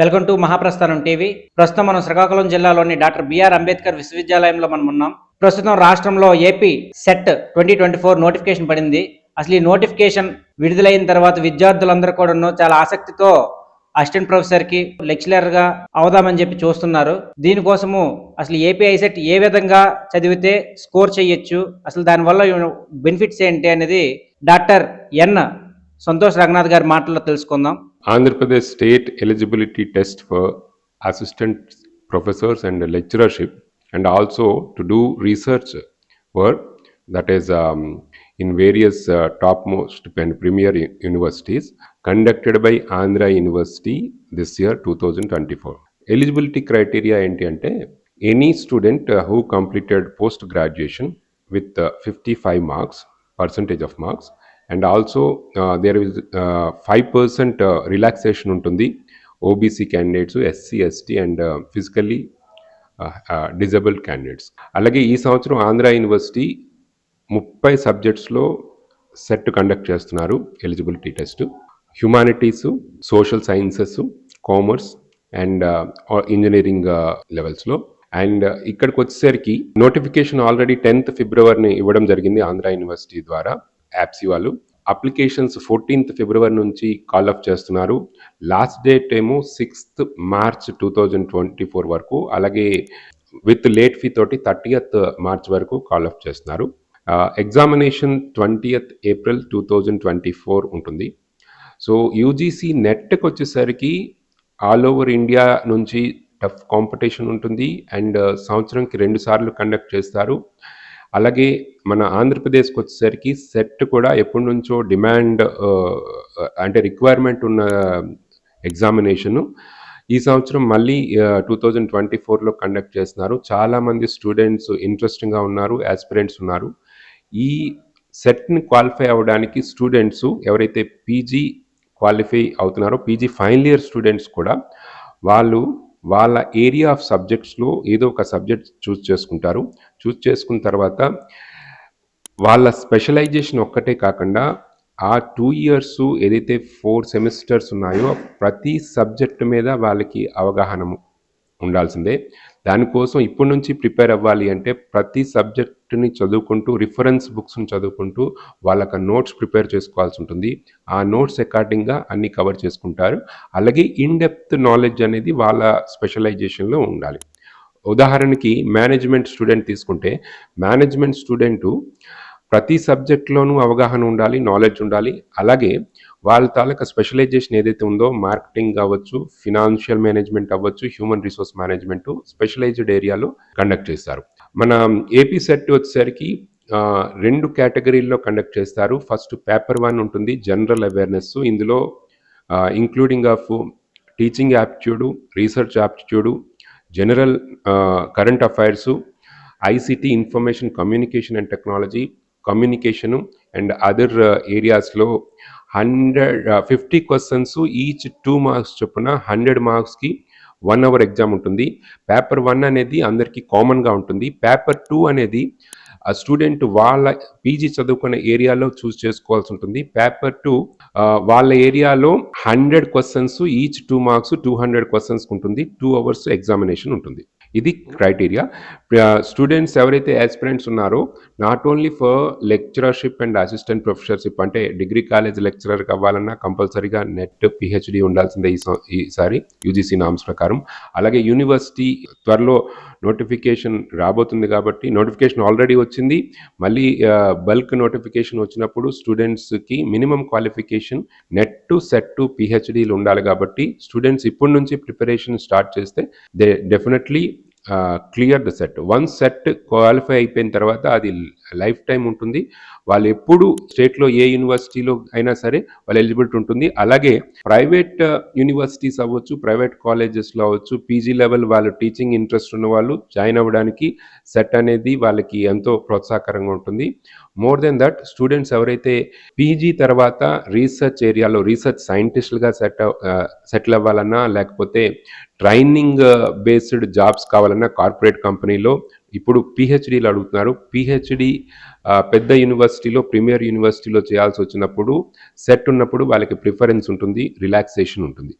Welcome to Mahaprasthanam TV. ప్రస్తుతం మనం శ్రీకాకుళం జిల్లాలోని డాక్టర్ బిఆర్ అంబేద్కర్ విశ్వవిద్యాలయంలో మనం ఉన్నాం. ప్రస్తుతం రాష్ట్రంలో AP SET twenty twenty four notification పడింది. అసలు ఈ నోటిఫికేషన్ విడుదలైన తర్వాత విద్యార్థులందరూ కూడా చాలా ఆసక్తితో అసిస్టెంట్ ప్రొఫెసర్కి లెక్చరర్గా అవుదామని చెప్పి చూస్తున్నారు. దీనికోసము అసలు ఏపీ ఐసెట్ ఏ విధంగా చదివితే స్కోర్ చేయొచ్చు అసలు దానివల్ల బెనిఫిట్స్ ఏంటి అనేది డాక్టర్ ఎన్ సంతోష్ రంగనాథ్ గారి మాటల్లో తెలుసుకుందాం. Andhra Pradesh state eligibility test for assistant professors and lecturership and also to do research work that is um, in various uh, topmost and premier universities conducted by Andhra University this year 2024. Eligibility criteria enti any student uh, who completed post graduation with uh, 55 marks percentage of marks and also there is five percent relaxation ఉంటుంది. OBC candidates SC ST and physically disabled candidates అలాగే ఈ సంవత్సరం Andhra university ముప్పై సబ్జెక్ట్స్లో SET conduct చేస్తున్నారు eligibility test humanities social sciences commerce and engineering లెవెల్స్లో and ఇక్కడికి వచ్చేసరికి నోటిఫికేషన్ ఆల్రెడీ టెన్త్ ఫిబ్రవరిని ఇవ్వడం జరిగింది ఆంధ్ర యూనివర్సిటీ ద్వారా. యాప్సీ వాళ్ళు అప్లికేషన్స్ ఫోర్టీన్త్ ఫిబ్రవరి నుంచి కాల్ ఆఫ్ చేస్తున్నారు. లాస్ట్ డేట్ ఏమో sixth March two thousand twenty four వరకు అలాగే విత్ లేట్ ఫీ తోటి థర్టీయత్ మార్చ్ వరకు కాల్ ఆఫ్ చేస్తున్నారు. Examination twentieth April two thousand twenty four ఉంటుంది. సో యూజీసీ నెట్కి వచ్చేసరికి ఆల్ ఓవర్ ఇండియా నుంచి టఫ్ కాంపిటీషన్ ఉంటుంది. అండ్ సంవత్సరంకి రెండు సార్లు కండక్ట్ చేస్తారు. అలాగే మన ఆంధ్రప్రదేశ్కి వచ్చేసరికి సెట్ కూడా ఎప్పటి నుంచో డిమాండ్ అంటే రిక్వైర్మెంట్ ఉన్న ఎగ్జామినేషను ఈ సంవత్సరం మళ్ళీ టూ థౌజండ్ ట్వంటీ ఫోర్లో కండక్ట్ చేస్తున్నారు. చాలామంది స్టూడెంట్స్ ఇంట్రెస్టింగ్గా ఉన్నారు యాస్పిరెంట్స్ ఉన్నారు. ఈ సెట్ని క్వాలిఫై అవ్వడానికి స్టూడెంట్స్ ఎవరైతే పీజీ క్వాలిఫై అవుతున్నారో పీజీ ఫైనల్ ఇయర్ స్టూడెంట్స్ కూడా వాళ్ళు వాళ్ళ ఏరియా ఆఫ్ సబ్జెక్ట్స్లో ఏదో ఒక సబ్జెక్ట్ చూస్ చేసుకుంటారు. చూస్ చేసుకున్న తర్వాత వాళ్ళ స్పెషలైజేషన్ ఒక్కటే కాకుండా ఆ టూ ఇయర్స్ ఏదైతే ఫోర్ సెమిస్టర్స్ ఉన్నాయో ప్రతి సబ్జెక్ట్ మీద వాళ్ళకి అవగాహన ఉండాల్సిందే. దానికోసం ఇప్పటి నుంచి ప్రిపేర్ అవ్వాలి అంటే ప్రతి సబ్జెక్టుని చదువుకుంటూ రిఫరెన్స్ బుక్స్ని చదువుకుంటూ వాళ్ళకి నోట్స్ ప్రిపేర్ చేసుకోవాల్సి ఉంటుంది. ఆ నోట్స్ అకార్డింగ్గా అన్ని కవర్ చేసుకుంటారు. అలాగే ఇన్ డెప్త్ నాలెడ్జ్ అనేది వాళ్ళ స్పెషలైజేషన్లో ఉండాలి. ఉదాహరణకి మేనేజ్మెంట్ స్టూడెంట్ తీసుకుంటే మేనేజ్మెంట్ స్టూడెంటు ప్రతి సబ్జెక్ట్లోనూ అవగాహన ఉండాలి నాలెడ్జ్ ఉండాలి. అలాగే వాళ్ళ తాలూకా స్పెషలైజేషన్ ఏదైతే ఉందో మార్కెటింగ్ కావచ్చు ఫినాన్షియల్ మేనేజ్మెంట్ అవ్వచ్చు హ్యూమన్ రిసోర్స్ మేనేజ్మెంట్ స్పెషలైజ్డ్ ఏరియాలో కండక్ట్ చేస్తారు. మన ఏపీ సెట్ వచ్చేసరికి రెండు కేటగిరీల్లో కండక్ట్ చేస్తారు. ఫస్ట్ పేపర్ వన్ ఉంటుంది జనరల్ అవేర్నెస్ ఇందులో including of teaching aptitude research aptitude general current affairs ICT information communication and technology communication and other ఏరియాస్లో hundred fifty questions each two marks చొప్పున hundred మార్క్స్కి one hour exam ఉంటుంది. Paper one అనేది అందరికీ కామన్గా ఉంటుంది. Paper two అనేది ఆ స్టూడెంట్ వాళ్ళ పీజీ చదువుకునే ఏరియాలో చూస్ చేసుకోవాల్సి ఉంటుంది. పేపర్ టూ వాళ్ళ ఏరియాలో hundred questions each two marks two hundred questions ఉంటుంది. టూ అవర్స్ ఎగ్జామినేషన్ ఉంటుంది. ఇది క్రైటీరియా స్టూడెంట్స్ uh, ఎవరైతే ఆస్పిరెంట్స్ ఉన్నారో not only for lectureship and assistant professorship అంటే డిగ్రీ కాలేజ్ లెక్చరర్ కావాలన్నా కంపల్సరీగా నెట్ పిహెచ్డి ఉండాల్సిందే ఈ ఈసారి యూజీసీ నామ్స్ ప్రకారం. అలాగే యూనివర్సిటీ త్వరలో నోటిఫికేషన్ రాబోతుంది కాబట్టి నోటిఫికేషన్ ఆల్రెడీ వచ్చింది. మళ్ళీ uh, బల్క్ నోటిఫికేషన్ వచ్చినప్పుడు స్టూడెంట్స్కి minimum qualification NET to SET to పిహెచ్డీలు ఉండాలి కాబట్టి స్టూడెంట్స్ ఇప్పటి నుంచి ప్రిపరేషన్ స్టార్ట్ చేస్తే they definitely clear the SET one SET qualify అయిపోయిన తర్వాత అది లైఫ్ టైం ఉంటుంది. వాళ్ళు ఎప్పుడు స్టేట్లో ఏ యూనివర్సిటీలో అయినా సరే వాళ్ళు ఎలిజిబిలిటీ ఉంటుంది. అలాగే ప్రైవేట్ యూనివర్సిటీస్ uh, అవ్వచ్చు ప్రైవేట్ కాలేజెస్లో అవ్వచ్చు పీజీ లెవెల్ వాళ్ళు టీచింగ్ ఇంట్రెస్ట్ ఉన్న వాళ్ళు జాయిన్ అవ్వడానికి సెట్ అనేది వాళ్ళకి ఎంతో ప్రోత్సాహకరంగా ఉంటుంది. మోర్ దెన్ దట్ స్టూడెంట్స్ ఎవరైతే పీజీ తర్వాత రీసెర్చ్ ఏరియాలో రీసెర్చ్ సైంటిస్టులుగా సెట్ సెటిల్ అవ్వాలన్నా లేకపోతే ట్రైనింగ్ uh, బేస్డ్ జాబ్స్ కావాలన్నా కార్పొరేట్ కంపెనీలో. ఇప్పుడు పిహెచ్డీలు అడుగుతున్నారు. పిహెచ్డి uh, పెద్ద యూనివర్సిటీలో ప్రీమియర్ యూనివర్సిటీలో చేయాల్సి వచ్చినప్పుడు సెట్ ఉన్నప్పుడు వాళ్ళకి ప్రిఫరెన్స్ ఉంటుంది రిలాక్సేషన్ ఉంటుంది.